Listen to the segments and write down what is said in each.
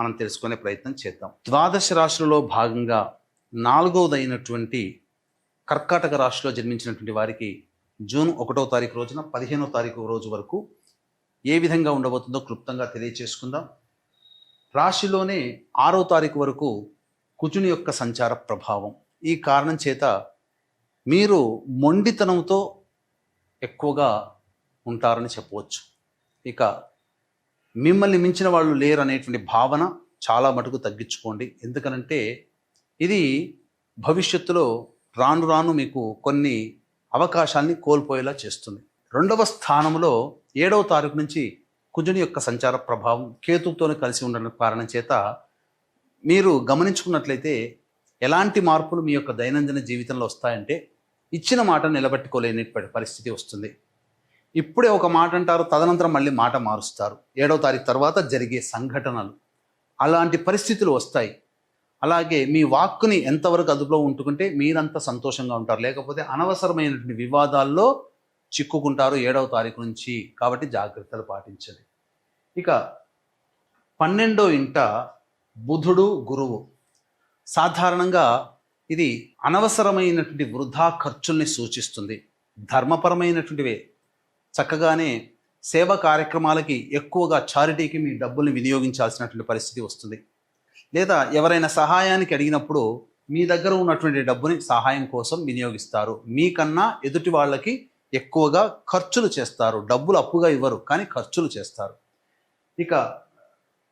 మనం తెలుసుకునే ప్రయత్నం చేద్దాం. ద్వాదశ రాశులలో భాగంగా నాలుగవదైనటువంటి కర్కాటక రాశిలో జన్మించినటువంటి వారికి జూన్ ఒకటో తారీఖు రోజున పదిహేనో తారీఖు రోజు వరకు ఏ విధంగా ఉండబోతుందో క్లుప్తంగా తెలియచేసుకుందాం. రాశిలోనే ఆరో తారీఖు వరకు కుజుని యొక్క సంచార ప్రభావం. ఈ కారణం చేత మీరు మొండితనంతో ఎక్కువగా ఉంటారని చెప్పవచ్చు. ఇక మిమ్మల్ని మించిన వాళ్ళు లేరు అనేటువంటి భావన చాలా మటుకు తగ్గించుకోండి. ఎందుకనంటే ఇది భవిష్యత్తులో రాను రాను మీకు కొన్ని అవకాశాల్ని కోల్పోయేలా చేస్తుంది. రెండవ స్థానంలో ఏడవ తారీఖు నుంచి కుజుని యొక్క సంచార ప్రభావం కేతుతోనే కలిసి ఉండడం కారణం చేత మీరు గమనించుకున్నట్లయితే ఎలాంటి మార్పులు మీ యొక్క దైనందిన జీవితంలో వస్తాయంటే ఇచ్చిన మాట నిలబెట్టుకోలేని పరిస్థితి వస్తుంది. ఇప్పుడే ఒక మాట అంటారు తదనంతరం మళ్ళీ మాట మారుస్తారు. ఏడవ తారీఖు తర్వాత జరిగే సంఘటనలు. అలాంటి పరిస్థితులు వస్తాయి. అలాగే మీ వాక్కుని ఎంతవరకు అదుపులో ఉంటుకుంటే మీరంత సంతోషంగా ఉంటారు. లేకపోతే అనవసరమైనటువంటి వివాదాల్లో చిక్కుకుంటారు ఏడవ తారీఖు నుంచి. కాబట్టి జాగ్రత్తలు పాటించండి. ఇక పన్నెండో ఇంట బుధుడు గురువు. సాధారణంగా ఇది అనవసరమైనటువంటి వృధా ఖర్చుల్ని సూచిస్తుంది. ధర్మపరమైనటువంటివే. చక్కగానే సేవ కార్యక్రమాలకి ఎక్కువగా చారిటీకి మీ డబ్బుల్ని వినియోగించాల్సినటువంటి పరిస్థితి వస్తుంది. లేదా ఎవరైనా సహాయానికి అడిగినప్పుడు మీ దగ్గర ఉన్నటువంటి డబ్బుని సహాయం కోసం వినియోగిస్తారు. మీకన్నా ఎదుటి వాళ్ళకి ఎక్కువగా ఖర్చులు చేస్తారు. డబ్బులు అప్పుగా ఇవ్వరు కానీ ఖర్చులు చేస్తారు. ఇక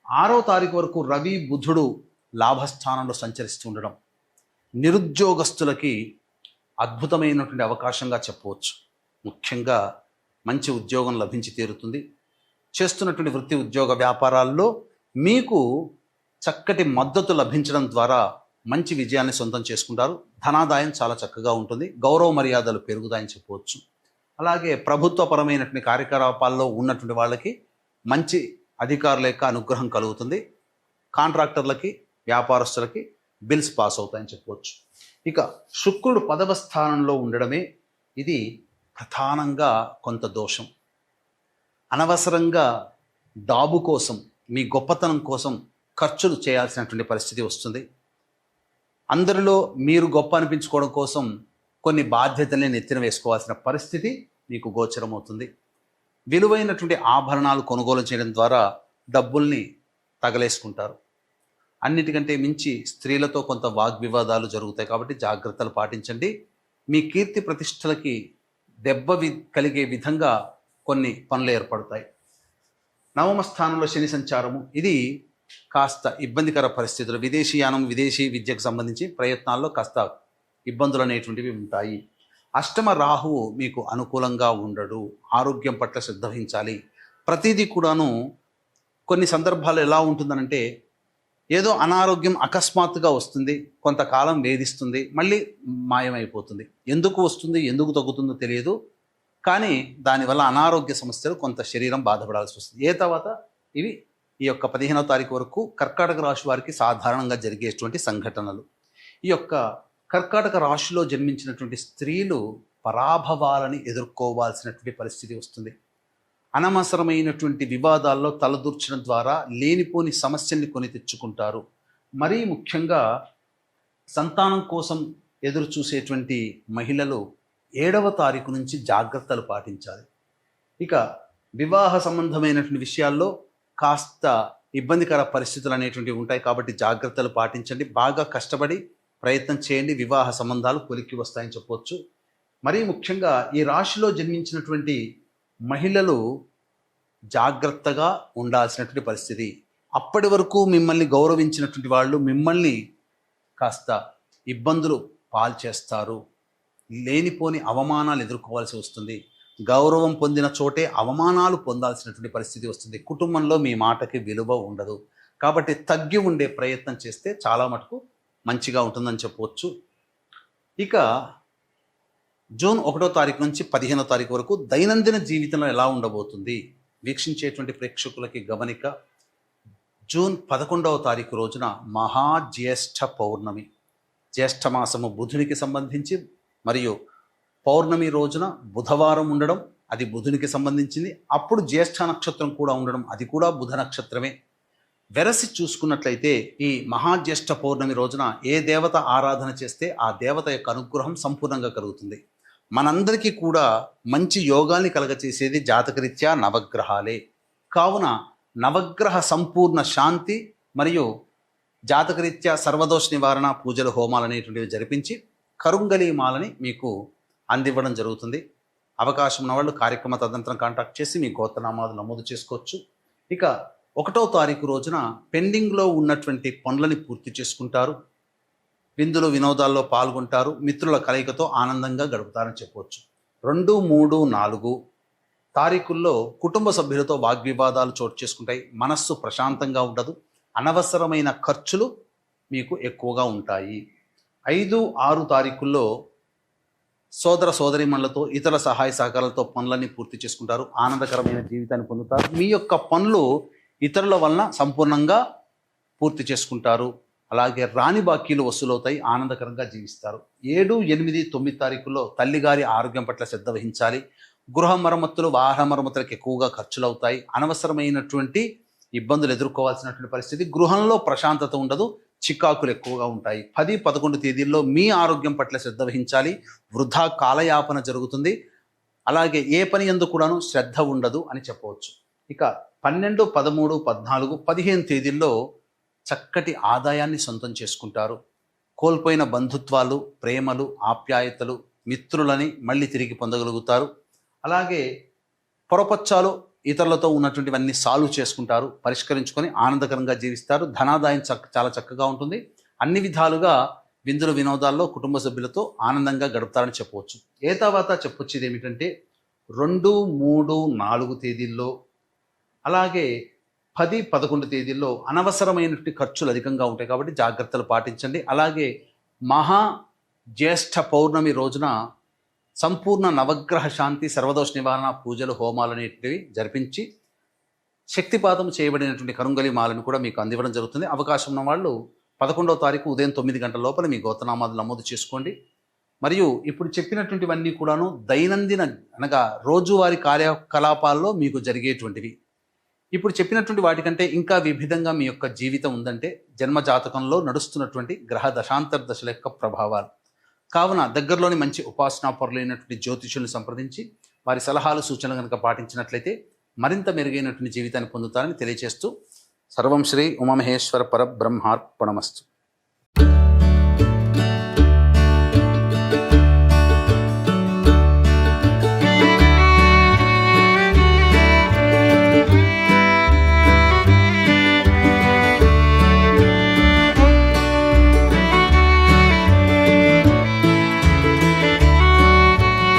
ఆరో తారీఖు వరకు రవి బుధుడు లాభస్థానంలో సంచరిస్తూ ఉండడం నిరుద్యోగస్తులకి అద్భుతమైనటువంటి అవకాశంగా చెప్పవచ్చు. ముఖ్యంగా మంచి ఉద్యోగం లభించి తీరుతుంది. చేస్తున్నటువంటి వృత్తి ఉద్యోగ వ్యాపారాల్లో మీకు చక్కటి మద్దతు లభించడం ద్వారా మంచి విజయాన్ని సొంతం చేసుకుంటారు. ధనాదాయం చాలా చక్కగా ఉంటుంది. గౌరవ మర్యాదలు పెరుగుతాయని చెప్పవచ్చు. అలాగే ప్రభుత్వపరమైనటువంటి కార్యకలాపాల్లో ఉన్నటువంటి వాళ్ళకి మంచి అధికారుల యొక్క అనుగ్రహం కలుగుతుంది. కాంట్రాక్టర్లకి వ్యాపారస్తులకి బిల్స్ పాస్ అవుతాయని చెప్పవచ్చు. ఇక శుక్రుడు పదవ స్థానంలో ఉండడమే ఇది ప్రధానంగా కొంత దోషం. అనవసరంగా డాబు కోసం మీ గొప్పతనం కోసం ఖర్చులు చేయాల్సినటువంటి పరిస్థితి వస్తుంది. అందరిలో మీరు గొప్ప అనిపించుకోవడం కోసం కొన్ని బాధ్యతల్ని నెత్తిన వేసుకోవాల్సిన పరిస్థితి మీకు గోచరమవుతుంది విలువైనటువంటి ఆభరణాలు కొనుగోలు చేయడం ద్వారా డబ్బుల్ని తగలేసుకుంటారు. అన్నిటికంటే మించి స్త్రీలతో కొంత వాగ్వివాదాలు జరుగుతాయి కాబట్టి జాగ్రత్తలు పాటించండి. మీ కీర్తి ప్రతిష్టలకి దెబ్బ వి కలిగే విధంగా కొన్ని పనులు ఏర్పడతాయి. నవమ స్థానంలో శని సంచారము ఇది కాస్త ఇబ్బందికర పరిస్థితులు. విదేశీయానం విదేశీ విద్యకు సంబంధించి ప్రయత్నాల్లో కాస్త ఇబ్బందులు అనేటువంటివి ఉంటాయి. అష్టమ రాహువు మీకు అనుకూలంగా ఉండడు. ఆరోగ్యం పట్ల శ్రద్ధ వహించాలి. ప్రతిదీ కూడాను కొన్ని సందర్భాలు ఎలా ఉంటుందనంటే ఏదో అనారోగ్యం అకస్మాత్తుగా వస్తుంది కొంతకాలం వేధిస్తుంది మళ్ళీ మాయమైపోతుంది. ఎందుకు వస్తుంది ఎందుకు తగ్గుతుందో తెలియదు. కానీ దానివల్ల అనారోగ్య సమస్యలు కొంత శరీరం బాధపడాల్సి వస్తుంది. ఏ తర్వాత? ఇవి ఈ యొక్క పదిహేనవ తారీఖు వరకు కర్కాటక రాశి వారికి సాధారణంగా జరిగేటువంటి సంఘటనలు. ఈ యొక్క కర్కాటక రాశిలో జన్మించినటువంటి స్త్రీలు పరాభవాలని ఎదుర్కోవాల్సినటువంటి పరిస్థితి వస్తుంది. అనవసరమైనటువంటి వివాదాల్లో తలదూర్చడం ద్వారా లేనిపోని సమస్యల్ని కొని తెచ్చుకుంటారు. మరీ ముఖ్యంగా సంతానం కోసం ఎదురు చూసేటువంటి మహిళలు ఏడవ తారీఖు నుంచి జాగ్రత్తలు పాటించాలి. ఇక వివాహ సంబంధమైనటువంటి విషయాల్లో కాస్త ఇబ్బందికర పరిస్థితులు అనేటువంటివి ఉంటాయి కాబట్టి జాగ్రత్తలు పాటించండి. బాగా కష్టపడి ప్రయత్నం చేయండి. వివాహ సంబంధాలు కొలిక్కి వస్తాయని చెప్పవచ్చు మరీ ముఖ్యంగా ఈ రాశిలో జన్మించినటువంటి మహిళలు జాగ్రత్తగా ఉండాల్సినటువంటి పరిస్థితి. అప్పటి వరకు మిమ్మల్ని గౌరవించినటువంటి వాళ్ళు మిమ్మల్ని కాస్త ఇబ్బందులు పాల్చేస్తారు. లేనిపోని అవమానాలు ఎదుర్కోవాల్సి వస్తుంది. గౌరవం పొందిన చోటే అవమానాలు పొందాల్సినటువంటి పరిస్థితి వస్తుంది. కుటుంబంలో మీ మాటకి విలువ ఉండదు. కాబట్టి తగ్గి ఉండే ప్రయత్నం చేస్తే చాలా మటుకు మంచిగా ఉంటుందని చెప్పవచ్చు. ఇక జూన్ ఒకటో తారీఖు నుంచి పదిహేనో తారీఖు వరకు దైనందిన జీవితంలో ఎలా ఉండబోతుంది వీక్షించేటువంటి ప్రేక్షకులకి గమనిక. జూన్ పదకొండవ తారీఖు రోజున మహాజ్యేష్ఠ పౌర్ణమి. జ్యేష్ఠ మాసము బుధునికి సంబంధించి మరియు పౌర్ణమి రోజున బుధవారం ఉండడం అది బుధునికి సంబంధించింది. అప్పుడు జ్యేష్ఠ నక్షత్రం కూడా ఉండడం అది కూడా బుధ నక్షత్రమే. వెరసి చూసుకున్నట్లయితే ఈ మహాజ్యేష్ఠ పౌర్ణమి రోజున ఏ దేవత ఆరాధన చేస్తే ఆ దేవత యొక్క అనుగ్రహం సంపూర్ణంగా కలుగుతుంది. మనందరికీ కూడా మంచి యోగాన్ని కలగచేసేది జాతకరీత్యా నవగ్రహాలే. కావున నవగ్రహ సంపూర్ణ శాంతి మరియు జాతకరీత్యా సర్వదోష నివారణ పూజలు హోమాలు అనేటువంటివి జరిపించి కరుంగలి మాలని మీకు అందివ్వడం జరుగుతుంది. అవకాశం ఉన్నవాళ్ళు కార్యక్రమ తదనంతరం కాంటాక్ట్ చేసి మీ గోత్రనామాలు నమోదు చేసుకోవచ్చు. ఇక ఒకటో తారీఖు రోజున పెండింగ్లో ఉన్నటువంటి పనులని పూర్తి చేసుకుంటారు. విందులు వినోదాల్లో పాల్గొంటారు మిత్రుల కలయికతో ఆనందంగా గడుపుతారని చెప్పవచ్చు రెండు మూడు నాలుగు తారీఖుల్లో కుటుంబ సభ్యులతో వాగ్వివాదాలు చోటు చేసుకుంటాయి. మనస్సు ప్రశాంతంగా ఉండదు. అనవసరమైన ఖర్చులు మీకు ఎక్కువగా ఉంటాయి. ఐదు ఆరు తారీఖుల్లో సోదర సోదరిమణులతో ఇతర సహాయ సహకారాలతో పనులన్నీ పూర్తి చేసుకుంటారు. ఆనందకరమైన జీవితాన్ని పొందుతారు. మీ యొక్క పనులు ఇతరుల వలన సంపూర్ణంగా పూర్తి చేసుకుంటారు. అలాగే రాని బాకీలు వసూలవుతాయి ఆనందకరంగా జీవిస్తారు. ఏడు ఎనిమిది తొమ్మిది తారీఖుల్లో తల్లిగారి ఆరోగ్యం పట్ల శ్రద్ధ వహించాలి. గృహ మరమ్మతులు వాహన మరమ్మతులకు ఎక్కువగా ఖర్చులు అవుతాయి అనవసరమైనటువంటి ఇబ్బందులు ఎదుర్కోవాల్సినటువంటి పరిస్థితి గృహంలో ప్రశాంతత ఉండదు చికాకులు ఎక్కువగా ఉంటాయి. పది పదకొండు తేదీల్లో మీ ఆరోగ్యం పట్ల శ్రద్ధ వహించాలి. వృధా కాలయాపన జరుగుతుంది. అలాగే ఏ పని ఎందు కూడాను శ్రద్ధ ఉండదు అని చెప్పవచ్చు. ఇక పన్నెండు పదమూడు పద్నాలుగు పదిహేను తేదీల్లో చక్కటి ఆదాయాన్ని సొంతం చేసుకుంటారు. కోల్పోయిన బంధుత్వాలు ప్రేమలు ఆప్యాయతలు మిత్రులని మళ్ళీ తిరిగి పొందగలుగుతారు. అలాగే పొరపచ్చాలు ఇతరులతో ఉన్నటువంటివన్నీ సాల్వ్ చేసుకుంటారు. పరిష్కరించుకొని ఆనందకరంగా జీవిస్తారు. ధనాదాయం చక్క చాలా చక్కగా ఉంటుంది. అన్ని విధాలుగా విందుల వినోదాల్లో కుటుంబ సభ్యులతో ఆనందంగా గడుపుతారని చెప్పవచ్చు. ఏ తర్వాత చెప్పొచ్చేది ఏమిటంటే రెండు మూడు నాలుగు తేదీల్లో అలాగే పది పదకొండు తేదీల్లో అనవసరమైనటువంటి ఖర్చులు అధికంగా ఉంటాయి కాబట్టి జాగ్రత్తలు పాటించండి. అలాగే మహా జ్యేష్ఠ పౌర్ణమి రోజున సంపూర్ణ నవగ్రహ శాంతి సర్వదోష నివారణ పూజలు హోమాలు అనేటివి జరిపించి శక్తిపాతం చేయబడినటువంటి కరుంగలి మాలను కూడా మీకు అందివ్వడం జరుగుతుంది. అవకాశం ఉన్న వాళ్ళు పదకొండవ తారీఖు ఉదయం తొమ్మిది గంటల లోపల మీ గోతనామాలు నమోదు చేసుకోండి. మరియు ఇప్పుడు చెప్పినటువంటివన్నీ కూడాను దైనందిన అనగా రోజువారీ కార్యకలాపాల్లో మీకు జరిగేటువంటివి. ఇప్పుడు చెప్పినటువంటి వాటికంటే ఇంకా విభిధంగా మీ యొక్క జీవితం ఉందంటే జన్మ జాతకంలో నడుస్తున్నటువంటి గ్రహ దశాంతర దశల యొక్క ప్రభావాలు. కావున దగ్గరలోని మంచి ఉపాసనా పరులైనటువంటి జ్యోతిషుల్ని సంప్రదించి వారి సలహాలు సూచనలు కనుక పాటించినట్లయితే మరింత మెరుగైనటువంటి జీవితాన్ని పొందుతారని తెలియజేస్తూ సర్వం శ్రీ ఉమామహేశ్వర పరబ్రహ్మార్పణమస్తు.